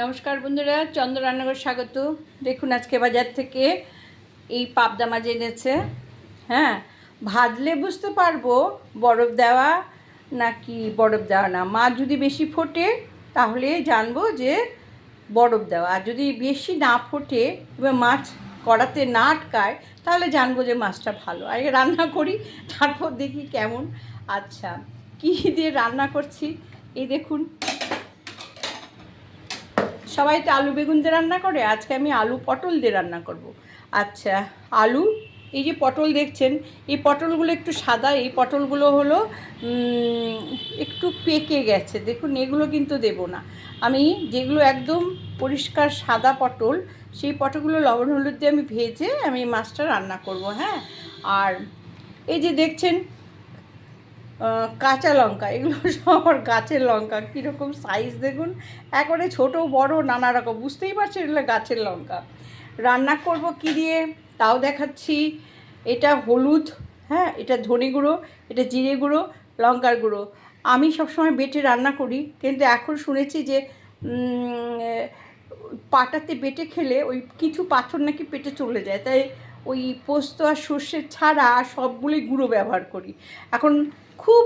নমস্কার বন্ধুরা, চন্দ্র রান্নাঘর স্বাগত। দেখুন আজকে বাজার থেকে এই পাবদা মাছ এনেছে। হ্যাঁ ভাজলে বুঝতে পারব বরফ দেওয়া নাকি বরফ দেওয়া না। মাছ যদি বেশি ফোটে, তাহলে জানব যে বরফ দেওয়া। আর যদি বেশি না ফোটে এবার মাছ কড়াতে না আটকায়, তাহলে জানব যে মাছটা ভালো। আগে রান্না করি, তারপর দেখি কেমন। আচ্ছা কী দিয়ে রান্না করছি? এই দেখুন। সবাই তো আলু বেগুন দিয়ে রান্না করে, আজকে আমি আলু পটল দিয়ে রান্না করব। আচ্ছা আলু, এই যে পটল দেখছেন, এই পটলগুলো একটু সাদা, এই পটলগুলো হলো একটু পেকে গেছে। দেখুন, এগুলো কিন্তু দেব না। আমি যেগুলো একদম পরিষ্কার সাদা পটল, সেই পটলগুলো লবণ হলুদ দিয়ে আমি ভেজে আমি মাছটা রান্না করব হ্যাঁ? আর এই যে দেখছেন কাঁচা লঙ্কা, এগুলো সব আমার গাছের লঙ্কা, কীরকম সাইজ দেখুন। একবারে ছোট, বড়, নানা রকম, বুঝতেই পারছেন এগুলো গাছের লঙ্কা। রান্না করব কি দিয়ে? তাও দেখাচ্ছি। এটা হলুদ হ্যাঁ এটা ধনে গুঁড়ো, এটা জিরে গুঁড়ো, লঙ্কার গুঁড়ো। আমি সবসময় বেটে রান্না করি, কিন্তু এখন শুনেছি যে পাটাতে বেটে খেলে ওই কিছু পাথর নাকি পেটে চলে যায়। তাই ওই পোস্ত আর সর্ষে ছাড়া সবগুলোই গুঁড়ো ব্যবহার করি। এখন খুব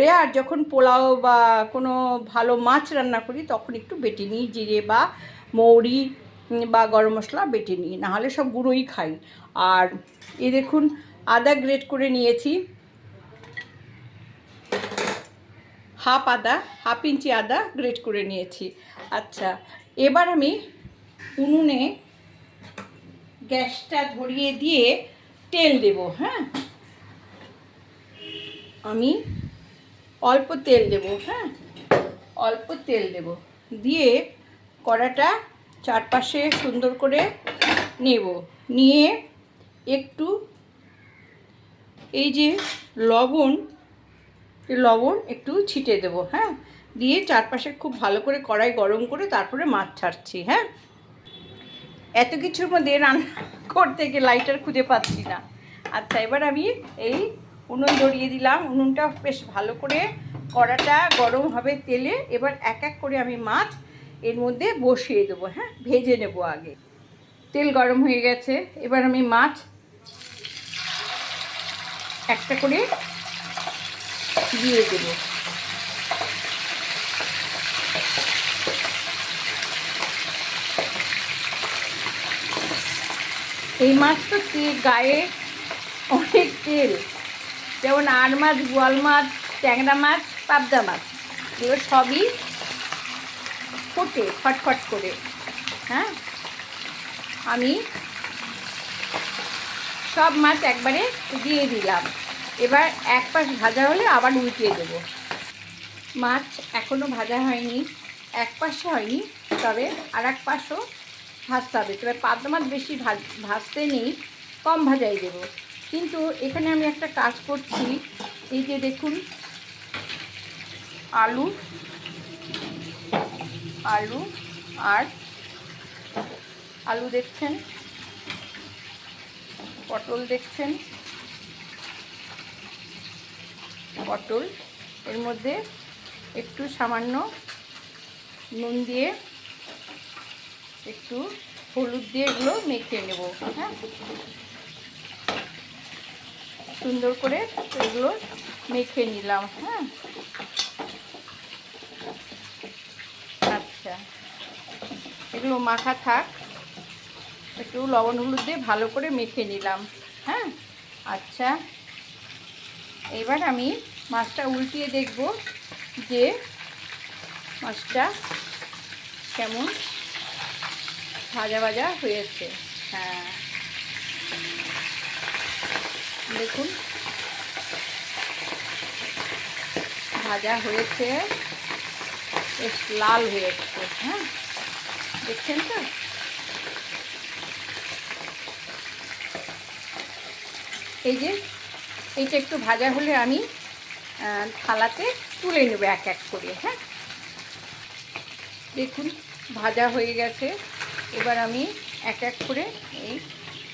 রেয়ার যখন পোলাও বা কোনো ভালো মাছ রান্না করি, তখন একটু বেটে নিই, জিরে বা মৌরি বা গরম মশলা বেটে নিই, নাহলে সব গুঁড়োই খাই। আর এই দেখুন, আদা গ্রেট করে নিয়েছি। হাফ আদা, হাফ ইঞ্চি আদা গ্রেট করে নিয়েছি। আচ্ছা এবার আমি উনুনে গ্যাসটা ধরিয়ে দিয়ে তেল দেব হ্যাঁ? আমি অল্প তেল দেব হ্যাঁ? অল্প তেল দেব। দিয়ে কড়াটা চারপাশে সুন্দর করে নেব। নিয়ে একটু এই যে লবণ লবণ একটু ছিটে দেবো হ্যাঁ? দিয়ে চারপাশে খুব ভালো করে কড়াই গরম করে তারপরে মাছ ছাড়ছি হ্যাঁ? এত কিছুর মধ্যে রান্না করতে গিয়ে লাইটার খুঁজে পাচ্ছি না। আচ্ছা এবার আমি এই উনুন ধরিয়ে দিলাম। উনুনটা বেশ ভালো করে কড়াটা গরম হবে তেলে। এবার এক এক করে আমি মাছ এর মধ্যে বসিয়ে দেবো হ্যাঁ? ভেজে নেব আগে। তেল গরম হয়ে গেছে। এবার আমি মাছ একটা করে দিয়ে দেবো। এই মাছ তো তে- গায়ে অনেক তেল। যেমন আর মাছ, গোয়াল মাছ, ট্যাংরা মাছ, পাবদা মাছ। এগুলো সবই ফোটে, ফটফট করে। হ্যাঁ? আমি সব মাছ একবারে দিয়ে দিলাম। এবার এক পাশ ভাজা হলে আবার উল্টিয়ে দেবো। মাছ এখনও ভাজা হয়নি, এক পাশে হয়নি, তবে আর এক পাশও ভাজতে হবে। তবে পাবদা মাছ বেশি ভাজ, ভাজতে নেই, কম ভাজাই দেবো। কিন্তু এখানে আমি একটা কাজ করছি, এই যে দেখুন, আলু আলু আর আলু দেখছেন, পটল দেখছেন, পটল। এর মধ্যে একটু সামান্য নুন দিয়ে একটু হলুদ দিয়ে এগুলো মেখে নেব হ্যাঁ? সুন্দর করে এগুলো মেখে নিলাম হ্যাঁ? আচ্ছা এগুলো মাখা থাক। একটু লবণ হলুদ দিয়ে ভালো করে মেখে নিলাম হ্যাঁ? আচ্ছা এবার আমি মাছটা উল্টিয়ে দেখব যে মাছটা কেমন ভাজা ভাজা হয়েছে। হ্যাঁ। দেখুন। ভাজা হয়েছে। বেশ লাল হয়েছে হ্যাঁ? দেখছেন তো? এই যে এইটা একটু ভাজা হলে আমি থালাতে তুলে নেব এক এক করে হ্যাঁ? দেখুন ভাজা হয়ে গেছে। এবার আমি এক এক করে এই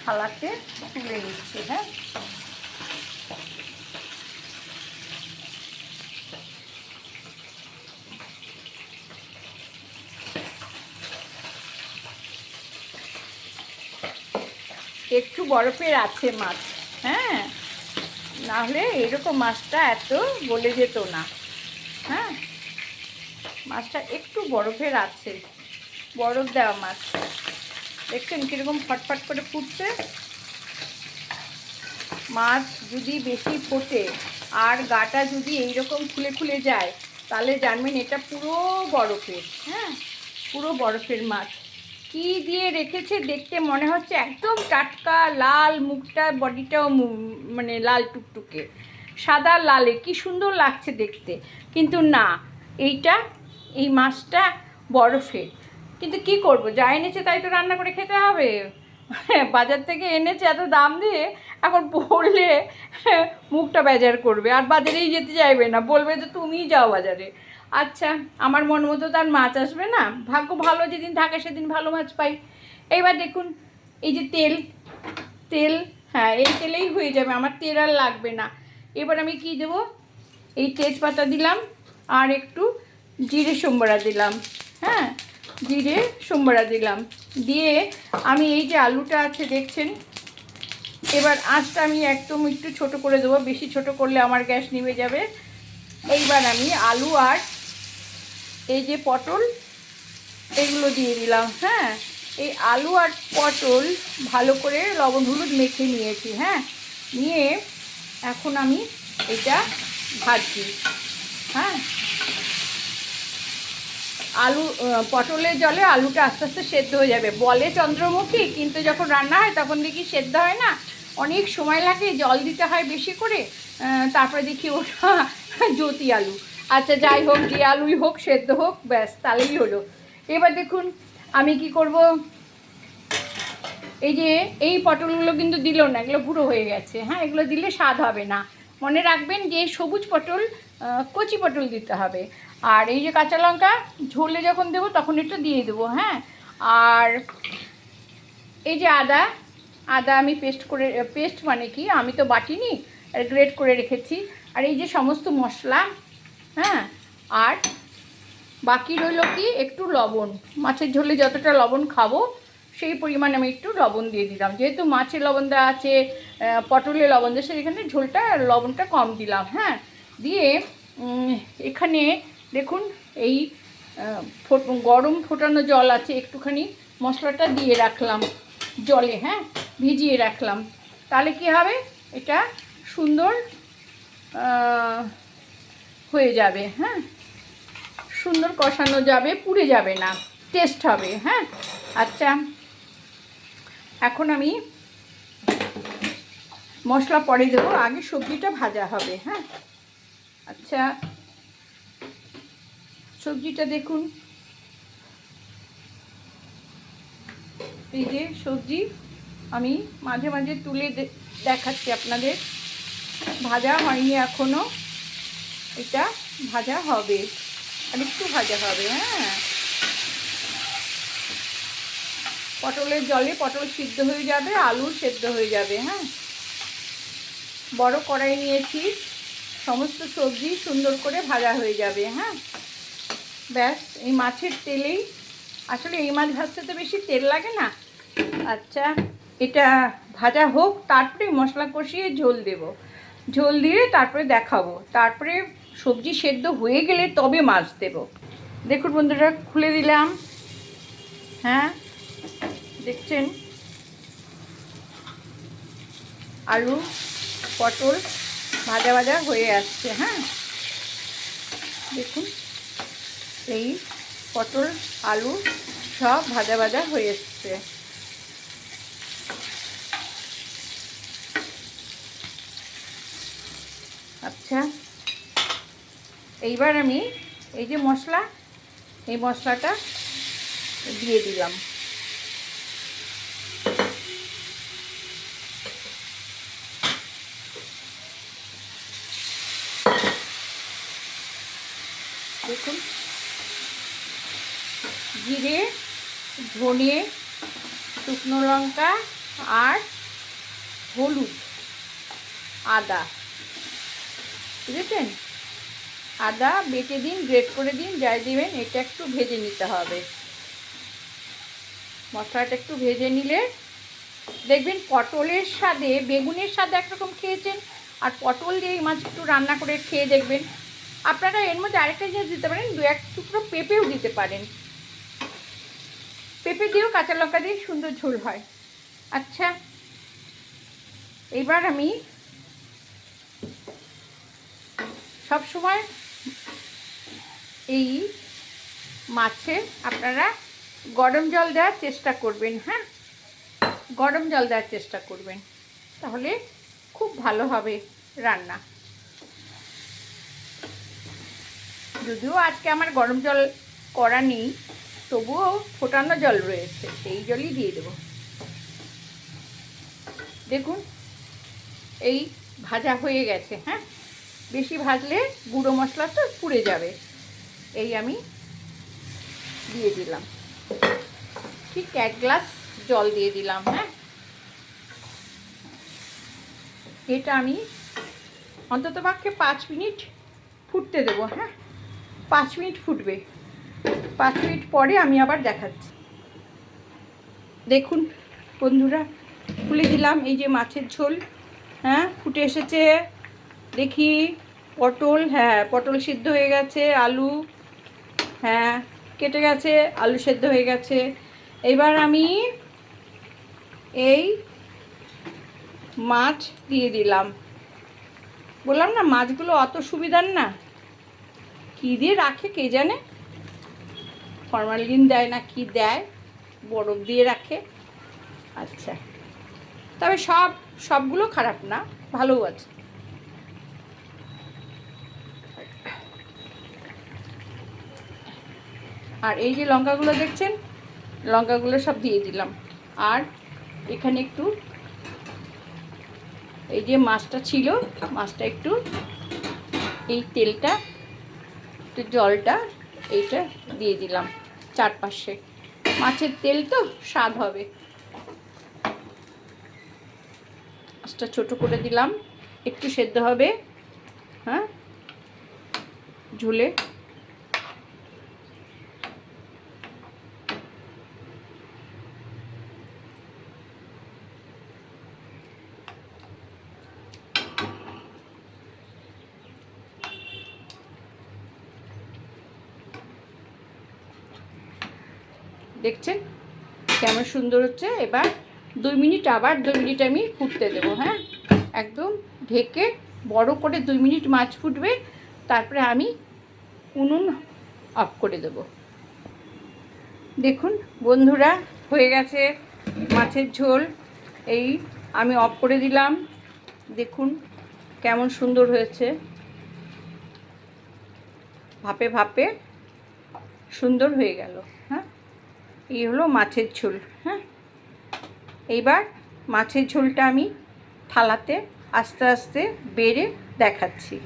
থালাতে তুলে নিচ্ছি হ্যাঁ? একটু বরফের আছে মাছ হ্যাঁ? না হলে এরকম মাছটা এত গলে যেত না হ্যাঁ? মাছটা একটু বরফের আছে। বরফ দেওয়া মাছ। দেখছেন কীরকম ফটফট করে ফুটছে? মাছ যদি বেশি ফোটে আর গাটা যদি এইরকম খুলে খুলে যায়, তাহলে জানবেন এটা পুরো বরফের হ্যাঁ? পুরো বরফের মাছ। কি দিয়ে রেখেছে দেখতে মনে হচ্ছে একদম টাটকা লাল মুখটা, বডিটাও মানে লাল টুকটুকে। সাদা লালে, কি সুন্দর লাগছে দেখতে। কিন্তু না, এইটা, এই মাছটা বরফের। কিন্তু কি করব? যা এনেছে তাই তো রান্না করে খেতে হবে। বাজার থেকে এনেছে এত দাম দিয়ে এখন পড়লে মুখটা বেজার করবে। আর বাজারেই যেতে চাইবে না, বলবে যে তুমিই যাও বাজারে। আচ্ছা আমার মন মতো তার মাছ আসবে না। ভাগ্য ভালো যেদিন থাকে সেদিন ভালো মাছ পাই। এইবার দেখুন, এই যে তেল তেল হ্যাঁ এই তেলেই হয়ে যাবে। আমার তেল আর লাগবে না। এবার আমি কি দেবো? এই তেজপাতা দিলাম আর একটু জিরে সোমবারা দিলাম। হ্যাঁ জিরে সোমবারা দিলাম। দিয়ে আমি এই যে আলুটা আছে দেখছেন, এবার আঁচটা আমি একদম একটু ছোট করে দেবো, বেশি ছোট করলে আমার গ্যাস নিভে যাবে। এইবার আমি আলু আর এই যে পটল, এগুলো দিয়ে দিলাম হ্যাঁ? এই আলু আর পটল ভালো করে লবণ হলুদ মেখে নিয়েছি হ্যাঁ? নিয়ে এখন আমি এটা ভাজছি হ্যাঁ? আলু পটলের জলে আলুটা আস্তে আস্তে সেদ্ধ হয়ে যাবে। বলে চন্দ্রমুখী, কিন্তু যখন রান্না হয় তখন দেখি সেদ্ধ হয় না। অনেক সময় লাগে জল দিতে হয় বেশি করে তারপরে দেখি ওটা জ্যোতি আলু। আচ্ছা যাই হোক, যে আলুই হোক, সেদ্ধ হোক, ব্যাস, তাহলেই হলো। এবার দেখুন, আমি কি করব? এই যে, এই পটলগুলো কিন্তু দিল না, এগুলো বুড়ো হয়ে গেছে। হ্যাঁ এগুলো দিলে স্বাদ হবে না। মনে রাখবেন যে সবুজ পটল কচি পটল দিতে হবে। আর এই যে কাঁচা লঙ্কা, ঝোলে যখন দেবো তখন একটু দিয়ে দেবো হ্যাঁ? আর এই যে আদা আদা আমি পেস্ট করে, পেস্ট মানে কি? আমি তো বাটিনি, গ্রেট করে রেখেছি। আর এই যে সমস্ত মশলা হ্যাঁ? আর বাকি রইল কি? একটু লবণ। মাছের ঝোলে যতটা লবণ খাব সেই পরিমাণে আমি একটু লবণ দিয়ে দিলাম। যেহেতু মাছের লবণ দেওয়া আছে আহ, পটলে লবণ দিয়ে সেখানে ঝোলটা লবণটা কম দিলাম হ্যাঁ? দিয়ে এখানে দেখুন এই গরম ফোটানো জল আছে একটুখানি মশলাটা দিয়ে রাখলাম জলে হ্যাঁ? ভিজিয়ে রাখলাম। তাহলে কি হবে? এটা সুন্দর হয়ে যাবে হ্যাঁ? সুন্দর কষানো যাবে পুড়ে যাবে না টেস্ট হবে হ্যাঁ? আচ্ছা। এখন আমি মশলা পরে দেবো। আগে সবজিটা ভাজা হবে হ্যাঁ? আচ্ছা সবজিটা দেখুন। এই যে সবজি আমি মাঝে মাঝে তুলে দেখাচ্ছি আপনাদের। ভাজা হয়নি এখনও। এটা ভাজা হবে। আর একটু ভাজা হবে হ্যাঁ? পটলের জলে পটল সিদ্ধ হয়ে যাবে, আলু সেদ্ধ হয়ে যাবে হ্যাঁ? বড় কড়াই নিয়েছি, সমস্ত সবজি সুন্দর করে ভাজা হয়ে যাবে হ্যাঁ? ব্যাস, এই মাছের তেলেই, আসলে এই মাছ ভাজতে তো বেশি তেল লাগে না। আচ্ছা এটা ভাজা হোক, তারপরে মশলা কষিয়ে ঝোল দেব। ঝোল দিয়ে তারপরে দেখাবো। তারপরে সবজি সেদ্ধ হয়ে গেলে তবে মাছ দেব। দেখুন বন্ধুরা, খুলে দিলাম। হ্যাঁ? দেখছেন? আলু, পটল ভাজা ভাজা হয়ে আসছে হ্যাঁ? দেখুন, এই পটল, আলু সব ভাজা ভাজা হয়ে এসছে। আচ্ছা এইবার আমি এই যে মশলা, এই মশলাটা দিয়ে দিলাম। দেখুন। জিরে, ধনে, শুকনো লঙ্কা আর হলুদ, আদা। বুঝেছেন? আদা বেটে দিন, গ্রেট করে দিন, যাই দিবেন, এটা একটু ভেজে নিতে হবে। মশলাটা একটু ভেজে নিলে দেখবেন পটলের স্বাদে, বেগুনের স্বাদে একরকম খেয়েছেন, আর পটল দিয়ে এই মাছ একটু রান্না করে খেয়ে দেখবেন আপনারা এর মধ্যে আরেকটা জিনিস দিতে পারেন, দু এক টুকরো পেঁপেও দিতে পারেন। পেঁপে দিয়েও কাঁচা লঙ্কা দিয়ে সুন্দর ঝোল হয়। আচ্ছা এবার আমি সব সময় এই মাছে আপনারা গরম জল দেওয়ার চেষ্টা করবেন হ্যাঁ? গরম জল দেওয়ার চেষ্টা করবেন, তাহলে খুব ভালো হবে রান্না। যদিও আজকে আমার গরম জল করা নেই, তবুও ফোটানো জল রয়েছে, সেই জলই দিয়ে দেব। দেখুন, এই ভাজা হয়ে গেছে হ্যাঁ? বেশি ভাজলে গুঁড়ো মশলা তো পুড়ে যাবে, এই আমি দিয়ে দিলাম। ঠিক এক গ্লাস জল দিয়ে দিলাম হ্যাঁ? এটা আমি অন্তত পক্ষে পাঁচ মিনিট ফুটতে দেবো হ্যাঁ? পাঁচ মিনিট ফুটবে। পাঁচ মিনিট পরে আমি আবার দেখাচ্ছি। দেখুন বন্ধুরা, খুলে দিলাম এই যে মাছের ঝোল। হ্যাঁ ফুটে এসেছে। দেখি, পটল হ্যাঁ পটল সিদ্ধ হয়ে গেছে, আলু হ্যাঁ কেটে গেছে, আলু সেদ্ধ হয়ে গেছে। এবার আমি এই মাছ দিয়ে দিলাম। বললাম না, মাছগুলো অত সুবিধার না। কী দিয়ে রাখে কে জানে? ফরমালিন দেয় না কি দেয়? বরফ দিয়ে রাখে। আচ্ছা। তবে সব, সবগুলো খারাপ না, ভালোও আছে। আর এই যে লঙ্কাগুলো দেখছেন, লঙ্কাগুলো সব দিয়ে দিলাম। আর এখানে একটু, এই যে মাছটা ছিল, মাছটা একটু, এই তেলটা জলটা এইটা দিয়ে দিলাম চারপাশে। মাছের তেল তো স্বাদ হবে। মাছটা ছোট করে দিলাম, একটু সেদ্ধ হবে হ্যাঁ? ঝুলে। দেখছেন? কেমন সুন্দর হচ্ছে। এবার দুই মিনিট, আবার দুই মিনিট আমি ফুটতে দেবো হ্যাঁ? একদম ঢেকে বড় করে দুই মিনিট মাছ ফুটবে। তারপরে আমি উনুন অফ করে দেব। দেখুন, বন্ধুরা, হয়ে গেছে মাছের ঝোল। এই আমি অফ করে দিলাম। দেখুন কেমন সুন্দর হয়েছে। ভাপে ভাপে সুন্দর হয়ে গেল। এই হলো মাছের ঝোল হ্যাঁ? এইবার মাছের ঝোলটা আমি থালাতে আস্তে আস্তে বেড়ে দেখাচ্ছি।